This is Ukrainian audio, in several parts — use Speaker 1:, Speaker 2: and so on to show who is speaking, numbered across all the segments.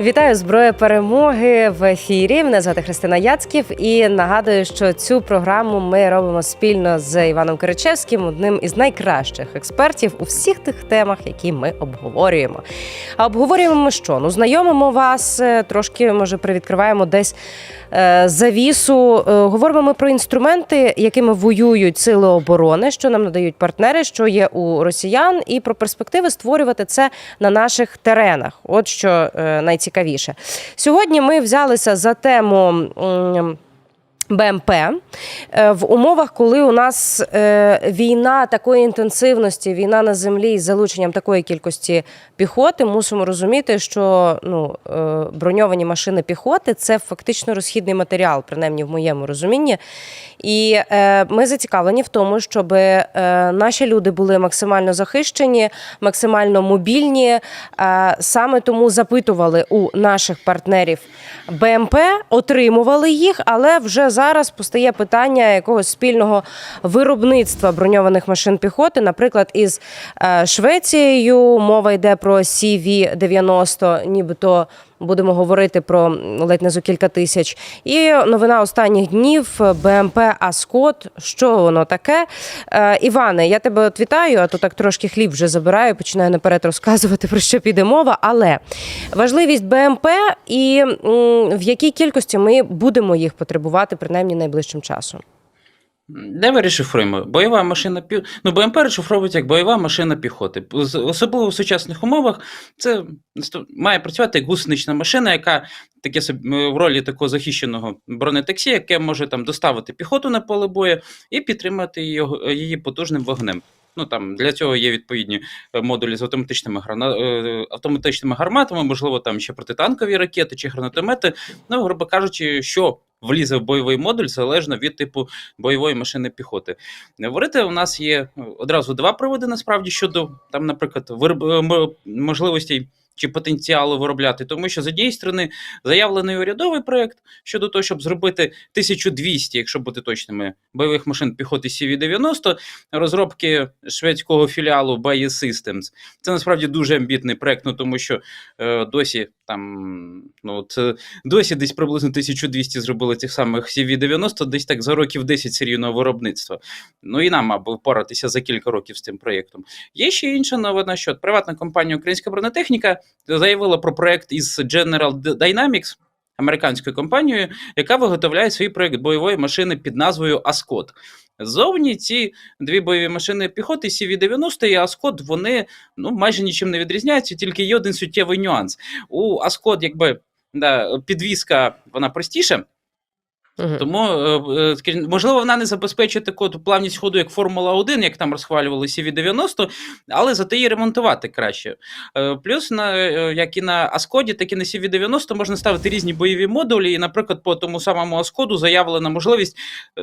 Speaker 1: Вітаю зброя перемоги в ефірі. Мене звати Христина Яцьків і нагадую, що цю програму ми робимо спільно з Іваном Киричевським, одним із найкращих експертів у всіх тих темах, які ми обговорюємо. А обговорюємо ми що? Ну, знайомимо вас е, трошки, може, привідкриваємо десь е, завісу. Е, Говоримо ми про інструменти, якими воюють сили оборони, що нам надають партнери, що є у росіян, і про перспективи створювати це на наших теренах. От що е, найцікавіше. Сьогодні ми взялися за тему. БМП е, в умовах, коли у нас е, війна такої інтенсивності, війна на землі з залученням такої кількості піхоти, мусимо розуміти, що ну, е, броньовані машини піхоти це фактично розхідний матеріал, принаймні в моєму розумінні. І ми зацікавлені в тому, щоб наші люди були максимально захищені, максимально мобільні. Саме тому запитували у наших партнерів БМП, отримували їх, але вже зараз постає питання якогось спільного виробництва броньованих машин піхоти, наприклад, із е, Швецією. Мова йде про CV-90, нібито будемо говорити про ледь не за кілька тисяч. І новина останніх днів БМП Аскот. Що воно таке? Е, Іване, я тебе от вітаю, а то так трошки хліб вже забираю, починаю наперед розказувати про що піде мова. Але важливість БМП і в якій кількості ми будемо їх потребувати принаймні найближчим часом.
Speaker 2: Давай розшифруємо. Бойова машина пі... ну, БМП розшифровується як бойова машина піхоти. Особливо в сучасних умовах це має працювати як гусенична машина, яка таке собі в ролі такого захищеного бронетаксі, яке може там доставити піхоту на поле бою і підтримати його, її потужним вогнем. Ну там для цього є відповідні е, модулі з автоматичними грана... е, автоматичними гарматами, можливо, там ще протитанкові ракети чи гранатомети. Ну, грубо кажучи, що влізе в бойовий модуль залежно від типу бойової машини піхоти. Говорити у нас є ну, одразу два приводи насправді щодо там, наприклад, вироб... е, можливостей. Чи потенціалу виробляти, тому що з сторони заявлений урядовий проект щодо того, щоб зробити 1200, якщо бути точними, бойових машин піхоти CV-90, розробки шведського філіалу Baye Systems. Це насправді дуже амбітний проект, ну тому що е, досі там ну це досі десь приблизно 1200 зробили цих самих CV-90, десь так за років 10 серійного виробництва. Ну і нам, мабуть, впоратися за кілька років з цим проєктом. Є ще інша новина, що приватна компанія Українська бронетехніка заявила про проект із General Dynamics, американською компанією, яка виготовляє свій проект бойової машини під назвою Аскот. Зовні ці дві бойові машини піхоти CV-90 і Аскот, вони ну, майже нічим не відрізняються, тільки є один суттєвий нюанс. У Аскот, якби да, підвізка вона простіша,
Speaker 1: Мгм.
Speaker 2: тому, е, е, можливо, вона не забезпечує таку плавність ходу, як Формула 1, як там розхвалювали CV90, але зате її ремонтувати краще. Е, Плюс, на, як і на Аскоді, так і на CV90 можна ставити різні бойові модулі. І, наприклад, по тому самому Аскоду заявлена можливість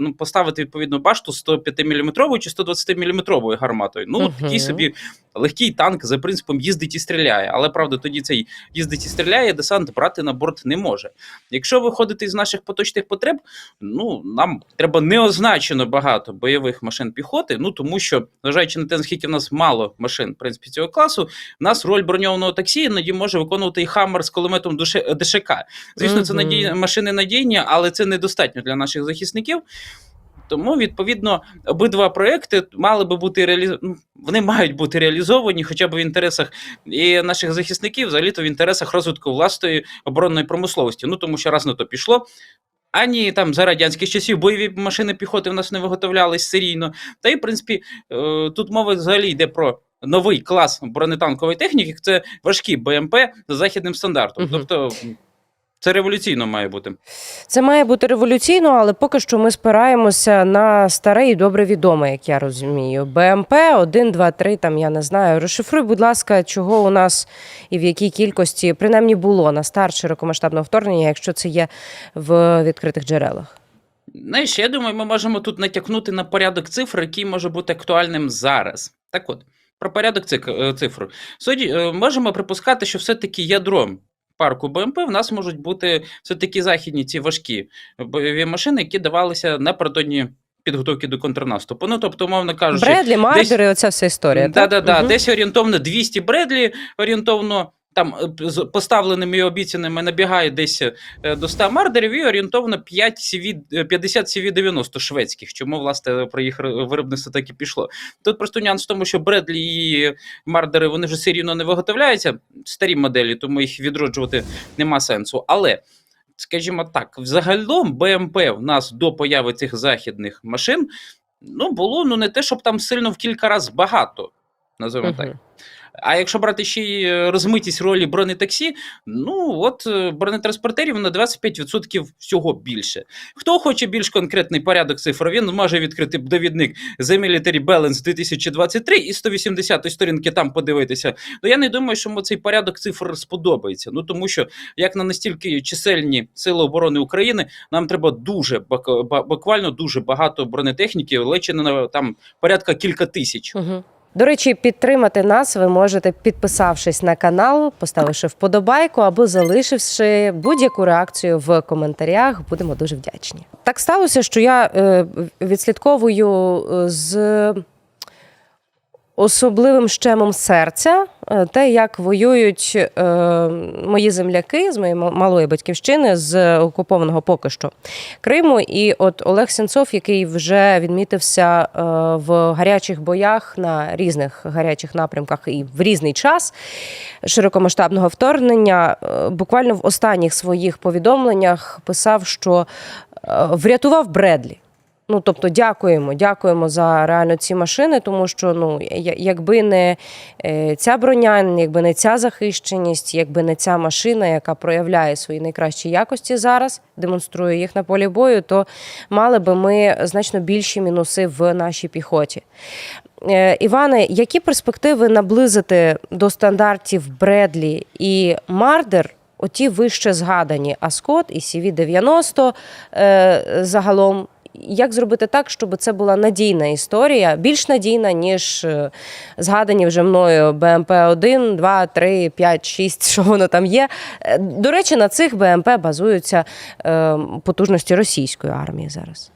Speaker 2: ну, поставити відповідну башту 105 мм чи 120 мм гарматою. Ну,
Speaker 1: Мгм.
Speaker 2: такий собі легкий танк за принципом їздить і стріляє. Але правда, тоді цей їздить і стріляє, десант брати на борт не може. Якщо виходити з наших поточних потреб, ну нам треба неозначено багато бойових машин піхоти. Ну тому що, зважаючи на те, наскільки в нас мало машин, в принципі, цього класу, в нас роль броньованого таксі іноді може виконувати і Хаммер з кулеметом ДШК. Звісно, це надій... машини надійні, але це недостатньо для наших захисників. Тому, відповідно, обидва проекти мали би бути реалі... ну, вони мають бути реалізовані хоча б в інтересах і наших захисників, взагалі то в інтересах розвитку власної оборонної промисловості. Ну тому що раз на то пішло. Ані там за радянських часів бойові машини піхоти в нас не виготовлялись серійно. Та й, в принципі, е, тут мова взагалі йде про новий клас бронетанкової техніки. Це важкі БМП за західним стандартом. Тобто це революційно має бути.
Speaker 1: Це має бути революційно, але поки що ми спираємося на старе і добре відоме, як я розумію. БМП 1, 2, 3, там я не знаю. Розшифруй, будь ласка, чого у нас і в якій кількості принаймні було на старт широкомасштабного вторгнення, якщо це є в відкритих джерелах.
Speaker 2: Знаєш, я думаю, ми можемо тут натякнути на порядок цифр, який може бути актуальним зараз. Так от, про порядок е, цифр. Суді, е, можемо припускати, що все-таки ядром парку БМП в нас можуть бути все-таки західні ці важкі бойові машини, які давалися напередодні підготовки до контрнаступу. Ну, тобто, умовно кажучи,
Speaker 1: Бредлі, Мардери, оця вся історія.
Speaker 2: Да,
Speaker 1: так?
Speaker 2: да, да. Десь орієнтовно 200 Бредлі, орієнтовно там е, з поставленими і обіцяними набігає десь е, до 100 мардерів і орієнтовно 5 CV, е, 50 CV-90 шведських. Чому, власне, про їх виробництво так і пішло. Тут просто нюанс в тому, що Бредлі і мардери вони вже серійно не виготовляються, старі моделі, тому їх відроджувати нема сенсу. Але. Скажімо так, взагалом БМП в нас до появи цих західних машин ну, було ну не те, щоб там сильно в кілька разів багато, називаємо так. А якщо брати ще й е, розмитість ролі бронетаксі, ну от е, бронетранспортерів на 25% всього більше. Хто хоче більш конкретний порядок цифр, він може відкрити довідник The Military Balance 2023 і 180 сторінки там подивитися. Ну я не думаю, що йому цей порядок цифр сподобається. Ну тому що як на настільки чисельні сили оборони України, нам треба дуже буквально дуже багато бронетехніки, лечі на там порядка кілька тисяч.
Speaker 1: Угу. До речі, підтримати нас ви можете, підписавшись на канал, поставивши вподобайку або залишивши будь-яку реакцію в коментарях. Будемо дуже вдячні. Так сталося, що я е, відслідковую е, з особливим щемом серця е, те, як воюють е, мої земляки з моєї малої батьківщини з окупованого поки що Криму. І от Олег Сенцов, який вже відмітився е, в гарячих боях на різних гарячих напрямках і в різний час широкомасштабного вторгнення, буквально в останніх своїх повідомленнях писав, що врятував Бредлі. Ну, тобто, дякуємо, дякуємо за реально ці машини, тому що ну, якби не е, ця броня, якби не ця захищеність, якби не ця машина, яка проявляє свої найкращі якості зараз, демонструє їх на полі бою, то мали би ми значно більші мінуси в нашій піхоті. Е, Іване, які перспективи наблизити до стандартів Бредлі і Мардер? Оті вище згадані Аскот і CV-90 е, загалом. Як зробити так, щоб це була надійна історія, більш надійна, ніж е, згадані вже мною БМП 1, 2, 3, 5, 6, що воно там є. Е, До речі, на цих БМП базуються е, потужності російської армії зараз.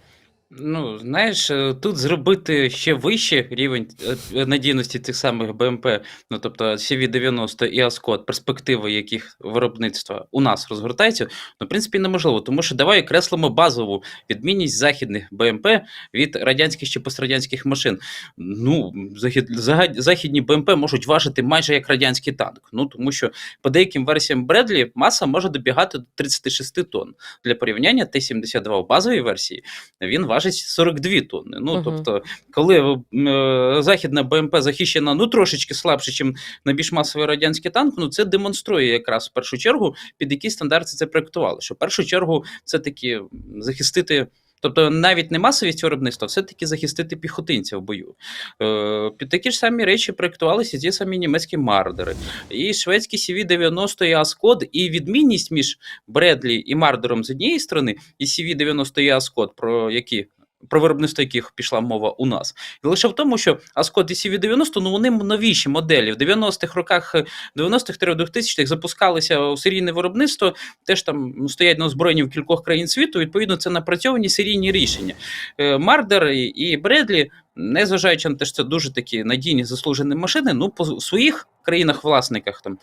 Speaker 2: Ну, знаєш, е, тут зробити ще вищий рівень е, надійності цих самих БМП, ну тобто CV-90 і Аскот, перспективи яких виробництва у нас розгортаються, ну, в принципі, неможливо, тому що давай креслимо базову відмінність західних БМП від радянських чи пострадянських машин. Ну, захід, зага- західні БМП можуть важити майже як радянський танк. Ну, тому що по деяким версіям Бредлі маса може добігати до 36 тонн. Для порівняння Т-72 в базовій версії він важить 42 тонни. Ну,
Speaker 1: Мгм.
Speaker 2: тобто, коли е, західна БМП захищена ну трошечки слабше, ніж на більш масовий радянський танк, ну це демонструє якраз в першу чергу, під які стандарти це проєктували. Що в першу чергу це таки захистити. Тобто навіть не масовість виробництва, все-таки захистити піхотинця в бою. Е, під такі ж самі речі проєктувалися ті самі німецькі мардери, і шведські CV-90 і Аскод, і відмінність між Бредлі і Мардером з однієї сторони, і CV-90 і Аскод, про які про виробництво яких пішла мова у нас. І лише в тому, що Аскод і CV-90, ну вони новіші моделі. В 90-х роках, 90-х 2000-х запускалися у серійне виробництво, теж там ну, стоять на озброєнні в кількох країн світу. Відповідно, це напрацьовані серійні рішення. Е, Мардер і Бредлі, незважаючи на те, що це дуже такі надійні заслужені машини, ну по своїх країнах-власниках, там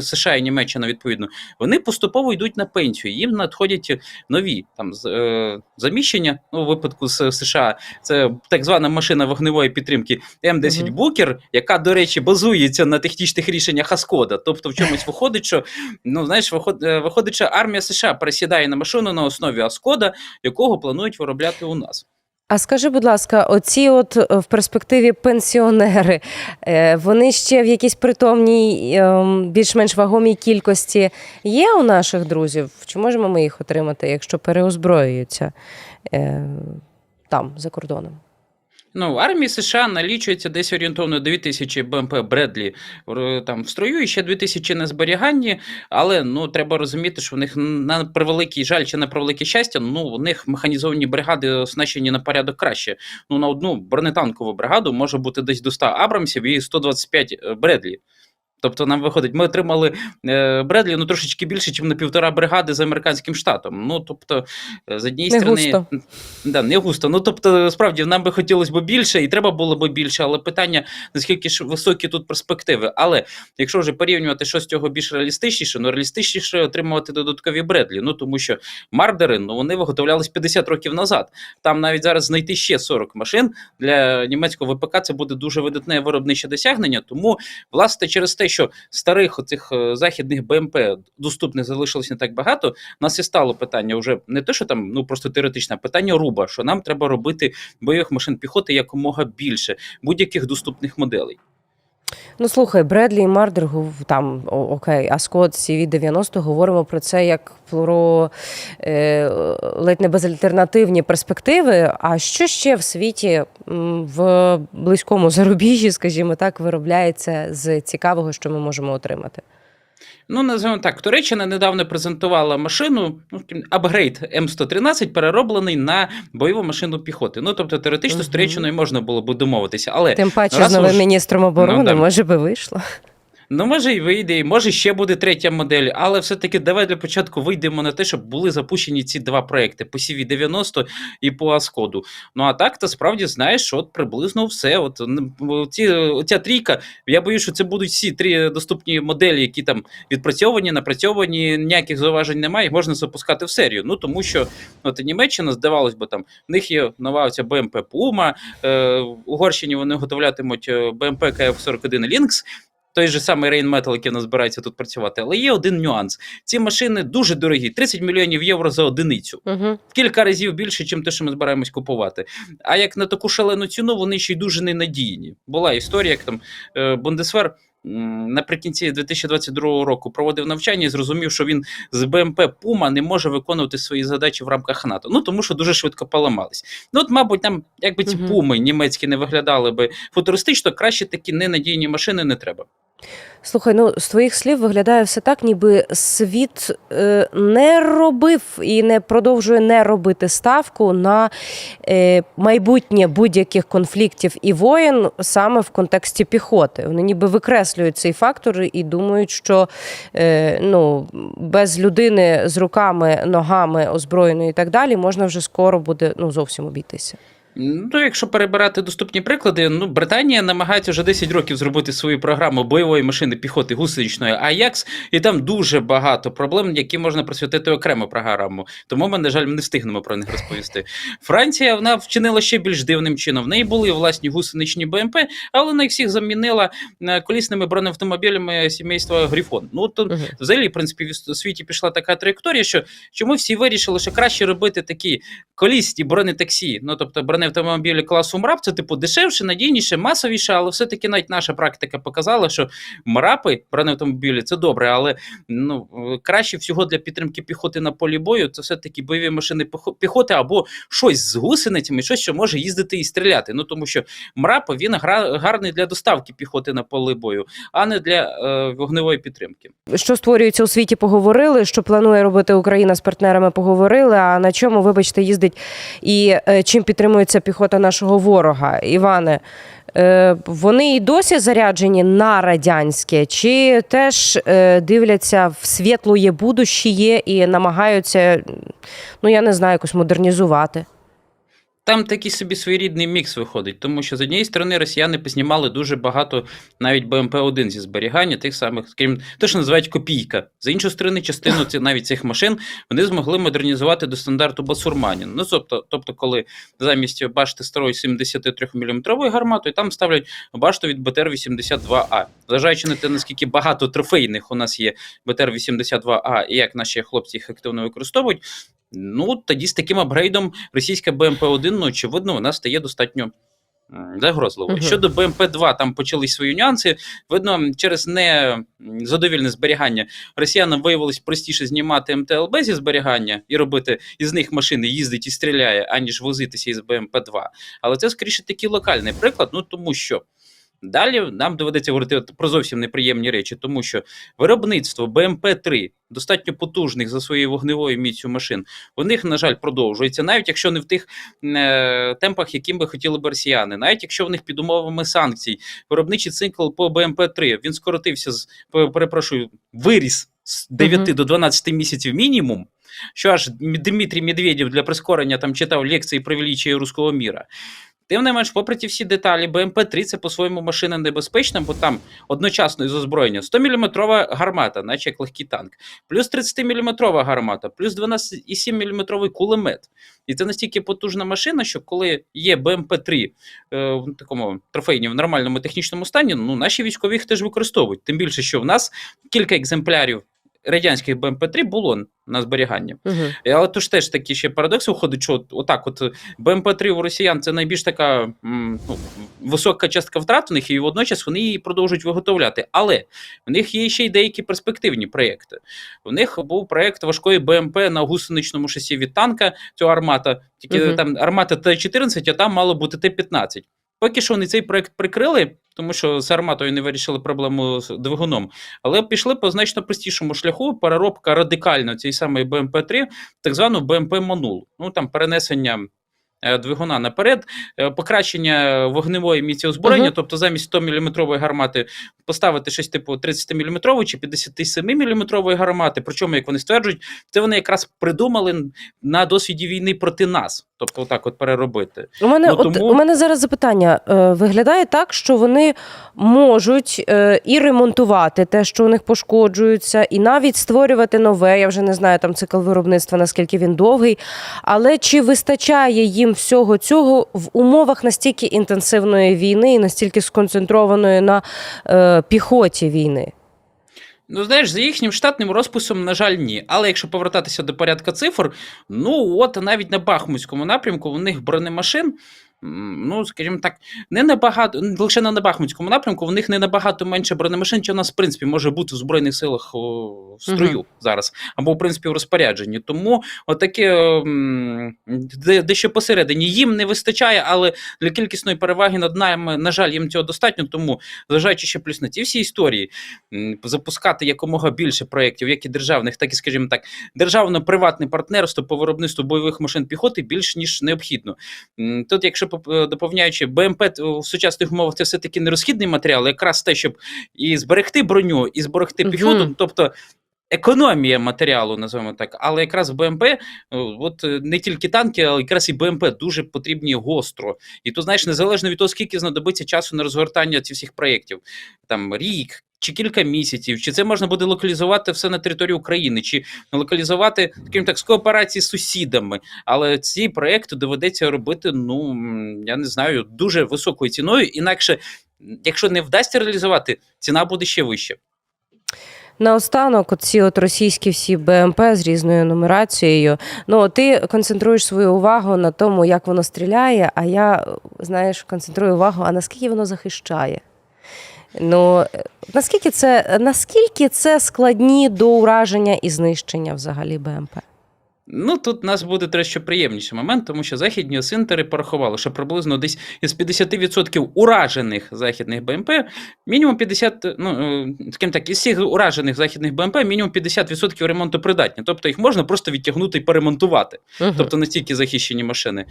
Speaker 2: США і Німеччина, відповідно, вони поступово йдуть на пенсію. Їм надходять нові там е, заміщення. Ну, у випадку з США, це так звана машина вогневої підтримки М10
Speaker 1: Мгм.
Speaker 2: Букер, яка, до речі, базується на технічних рішеннях Аскода. Тобто, в чомусь виходить, що ну знаєш, е, виходить, що армія США пересідає на машину на основі Аскода, якого планують виробляти у нас.
Speaker 1: А скажи, будь ласка, оці от е, в перспективі пенсіонери, е, вони ще в якійсь притомній, ем, більш-менш вагомій кількості є у наших друзів? Чи можемо ми їх отримати, якщо переозброюються е, там, за кордоном?
Speaker 2: Ну, в армії США налічується десь орієнтовно 2000 БМП Бредлі там в строю і ще 2000 на зберіганні. Але ну треба розуміти, що в них на превеликий жаль чи на превелике щастя, ну у них механізовані бригади оснащені на порядок краще. Ну на одну бронетанкову бригаду може бути десь до 100 Абрамсів і 125 Бредлі. Тобто нам виходить, ми отримали е, Бредлі ну трошечки більше, ніж на півтора бригади з американським штатом. Ну тобто, е, з однієї
Speaker 1: Не
Speaker 2: сторони,
Speaker 1: густо.
Speaker 2: Да, не густо. Ну тобто, справді нам би хотілося б більше, і треба було б більше, але питання наскільки ж високі тут перспективи. Але якщо вже порівнювати, що з цього більш реалістичніше, ну реалістичніше отримувати додаткові Бредлі. Ну тому що мардери, ну вони виготовлялись 50 років назад. Там навіть зараз знайти ще 40 машин для німецького ВПК це буде дуже видатне виробниче досягнення. Тому, власне, через те, що старих оцих е, західних БМП доступних залишилось не так багато, у нас і стало питання вже не те, що там ну просто теоретичне, питання руба, що нам треба робити бойових машин піхоти якомога більше будь-яких доступних моделей.
Speaker 1: Ну слухай, Бредлі і Мардер там окей, а Скотт CV-90 говоримо про це як про е, ледь не безальтернативні перспективи. А що ще в світі в близькому зарубіжжі, скажімо так, виробляється з цікавого, що ми можемо отримати?
Speaker 2: Ну, називаємо так, Туреччина недавно презентувала машину, ну, апгрейд М113, перероблений на бойову машину піхоти. Ну, тобто, теоретично з
Speaker 1: Мгм.
Speaker 2: Туреччиною можна було б домовитися. Але
Speaker 1: Тим паче з новим
Speaker 2: уж-
Speaker 1: міністром оборони,
Speaker 2: Ну, да.
Speaker 1: може би вийшло.
Speaker 2: Ну, може, і вийде, і може ще буде третя модель, але все-таки давай для початку вийдемо на те, щоб були запущені ці два проекти по CV90 і по Аскоду. Ну а так, то справді знаєш, що от приблизно все. От ці, оця трійка, я боюсь, що це будуть всі три доступні моделі, які там відпрацьовані, напрацьовані, ніяких зауважень немає, їх можна запускати в серію. Ну тому що от Німеччина, здавалось би, там в них є нова оця БМП Puma, е, в Угорщині вони готовлятимуть е, БМП КФ-41 Lynx, той же самий Rain Metal, який нас збирається тут працювати. Але є один нюанс: ці машини дуже дорогі 30 мільйонів євро за одиницю. uh-huh. кілька разів більше, ніж те, що ми збираємось купувати. А як на таку шалену ціну, вони ще й дуже ненадійні. Була історія, як там Бундесвер. Наприкінці 2022 року проводив навчання і зрозумів, що він з БМП Пума не може виконувати свої задачі в рамках НАТО. Ну тому що дуже швидко поламались. Ну, от, мабуть, там, якби ці
Speaker 1: угу.
Speaker 2: пуми німецькі не виглядали би футуристично, краще такі ненадійні машини не треба.
Speaker 1: Слухай, ну з твоїх слів виглядає все так, ніби світ е, не робив і не продовжує не робити ставку на е, майбутнє будь-яких конфліктів і воєн саме в контексті піхоти. Вони ніби викреслюють цей фактор і думають, що е, ну, без людини з руками, ногами озброєної і так далі можна вже скоро буде ну, зовсім обійтися.
Speaker 2: Ну, якщо перебирати доступні приклади, ну Британія намагається вже 10 років зробити свою програму бойової машини піхоти гусеничної Аякс, і там дуже багато проблем, які можна присвятити окрему програму. Тому ми, на жаль, не встигнемо про них розповісти. Франція вона вчинила ще більш дивним чином. В неї були власні гусеничні БМП, але вона їх всіх замінила е, колісними бронеавтомобілями сімейства Грифон. Ну то взагалі, в принципі, в світі пішла така траєкторія, що чому всі вирішили, що краще робити такі колісні бронетаксі, ну тобто бронеавтомобілі класу МРАП, це типу дешевше, надійніше, масовіше, але все-таки навіть наша практика показала, що МРАПи, бронеавтомобілі, це добре, але ну краще всього для підтримки піхоти на полі бою, це все-таки бойові машини піхоти або щось з гусеницями, щось, що може їздити і стріляти. Ну тому що МРАП він гарний для доставки піхоти на поле бою, а не для е, вогневої підтримки.
Speaker 1: Що створюється у світі, поговорили. Що планує робити Україна з партнерами, поговорили. А на чому, вибачте, їздить і е, чим підтримується піхота нашого ворога? Іване, е, вони і досі заряджені на радянське, чи теж е, дивляться в світлоє будущее і намагаються, ну я не знаю, якось модернізувати?
Speaker 2: Там такий собі своєрідний мікс виходить, тому що з однієї сторони росіяни познімали дуже багато навіть БМП-1 зі зберігання, тих самих, скажімо, те, що називають копійка. З іншої сторони, частину ці, навіть цих машин вони змогли модернізувати до стандарту Басурманін. Ну, тобто, тобто, коли замість башти старої 73-мм гарматою, там ставлять башту від БТР-82А. Зважаючи на те, наскільки багато трофейних у нас є БТР-82А, і як наші хлопці їх активно використовують, Ну, тоді з таким апгрейдом російська БМП-1, ну, очевидно, вона стає достатньо м, загрозливою. Щодо БМП-2, там почались свої нюанси. Видно, через незадовільне зберігання росіянам виявилось простіше знімати МТЛБ зі зберігання і робити із них машини їздить і стріляє, аніж возитися із БМП-2. Але це скоріше такий локальний приклад, ну тому що. Далі нам доведеться говорити про зовсім неприємні речі, тому що виробництво БМП-3 достатньо потужних за своєю вогневою міцю машин, у них, на жаль, продовжується, навіть якщо не в тих е, темпах, яким би хотіли б росіяни, навіть якщо в них під умовами санкцій, виробничий цикл по БМП-3 він скоротився з перепрошую, виріс з 9
Speaker 1: Мгм.
Speaker 2: до 12 місяців мінімум. Що аж Дмитрій Медведєв для прискорення там читав лекції про величие руського міра. Тим не менш, попри ті всі деталі, БМП-3 це по-своєму машина небезпечна, бо там одночасно із озброєння 100-мм гармата, наче як легкий танк, плюс 30-мм гармата, плюс 12,7-мм кулемет. І це настільки потужна машина, що коли є БМП-3 е, в такому трофейні в нормальному технічному стані, ну наші військові їх теж використовують. Тим більше, що в нас кілька екземплярів радянських БМП-3 було на зберігання.
Speaker 1: Угу.
Speaker 2: Але то ж теж такий ще парадокс виходить, що отак, от БМП-3 у росіян це найбільш така ну, висока частка втрат у них, і водночас вони її продовжують виготовляти. Але в них є ще й деякі перспективні проєкти. У них був проєкт важкої БМП на гусеничному шасі від танка, цього армата, тільки
Speaker 1: Мгм.
Speaker 2: там армата Т-14, а там мало бути Т-15. Поки що вони цей проєкт прикрили, тому що з арматою не вирішили проблему з двигуном, але пішли по значно простішому шляху переробка радикально цієї самої БМП-3 так звану БМП-Манул. Ну там перенесення двигуна наперед, е, покращення вогневої міці озброєння,
Speaker 1: Мгм.
Speaker 2: тобто замість 100-мм гармати поставити щось типу 30-мм чи 57-мм гармати. Причому, як вони стверджують, це вони якраз придумали на досвіді війни проти нас. Тобто, отак от переробити.
Speaker 1: У мене
Speaker 2: Ну,
Speaker 1: от
Speaker 2: тому-
Speaker 1: у мене зараз запитання. Е, Виглядає так, що вони можуть е, і ремонтувати те, що у них пошкоджується, і навіть створювати нове. Я вже не знаю там цикл виробництва, наскільки він довгий. Але чи вистачає їм всього цього в умовах настільки інтенсивної війни і настільки сконцентрованої на е, піхоті війни?
Speaker 2: Ну, знаєш, за їхнім штатним розписом, на жаль, ні. Але якщо повертатися до порядка цифр, ну от навіть на Бахмутському напрямку у них бронемашин. Ну, скажімо так, не набагато, лише на Бахмутському напрямку, в них не набагато менше бронемашин, чи у нас, в принципі, може бути в Збройних силах в строю
Speaker 1: Мгм.
Speaker 2: зараз, або, в принципі, в розпорядженні. Тому отаке дещо посередині їм не вистачає, але для кількісної переваги над нами, на жаль, їм цього достатньо. Тому, зважаючи ще плюс на ті всі історії, запускати якомога більше проєктів, як і державних, так і, скажімо так, державно-приватне партнерство по виробництву бойових машин піхоти більш ніж необхідно. Тут, якщо доповняючи, БМП в сучасних умовах це все-таки не розхідний матеріал, якраз те, щоб і зберегти броню, і зберегти піхоту, тобто. Економія матеріалу, називаємо так, але якраз в БМП, е, от е, не тільки танки, але якраз і БМП дуже потрібні гостро. І тут, знаєш, незалежно від того, скільки знадобиться часу на розгортання цих всіх проєктів, там рік чи кілька місяців, чи це можна буде локалізувати все на території України, чи локалізувати, скажімо так, з кооперації з сусідами. Але ці проекти доведеться робити, ну я не знаю, дуже високою ціною. Інакше, якщо не вдасться реалізувати, ціна буде ще вища.
Speaker 1: Наостанок, оці от російські всі БМП з різною нумерацією. Ну, ти концентруєш свою увагу на тому, як воно стріляє, а я, знаєш, концентрую увагу, а наскільки воно захищає. Ну, е, наскільки це, наскільки це складні до ураження і знищення взагалі БМП?
Speaker 2: Ну, тут у нас буде трошки приємніший момент, тому що західні осинтери порахували, що приблизно десь із 50% уражених західних БМП, мінімум 50, ну, е, скажімо так, із всіх уражених західних БМП, мінімум 50% ремонтопридатні. Тобто їх можна просто відтягнути і перемонтувати.
Speaker 1: Мгм.
Speaker 2: Тобто настільки захищені машини.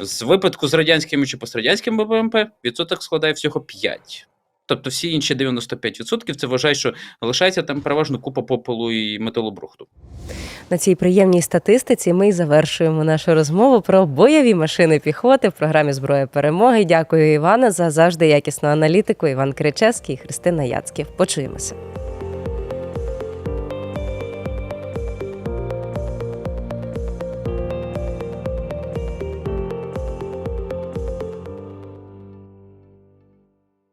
Speaker 2: З випадку з радянськими чи пострадянськими БМП відсоток складає всього 5. Тобто всі інші 95% це вважає, що лишається там переважно купа попелу і металобрухту.
Speaker 1: На цій приємній статистиці ми й завершуємо нашу розмову про бойові машини піхоти в програмі Зброя перемоги. Дякую, Івана, за завжди якісну аналітику. Іван Кричевський, Христина Яцьків. Почуємося.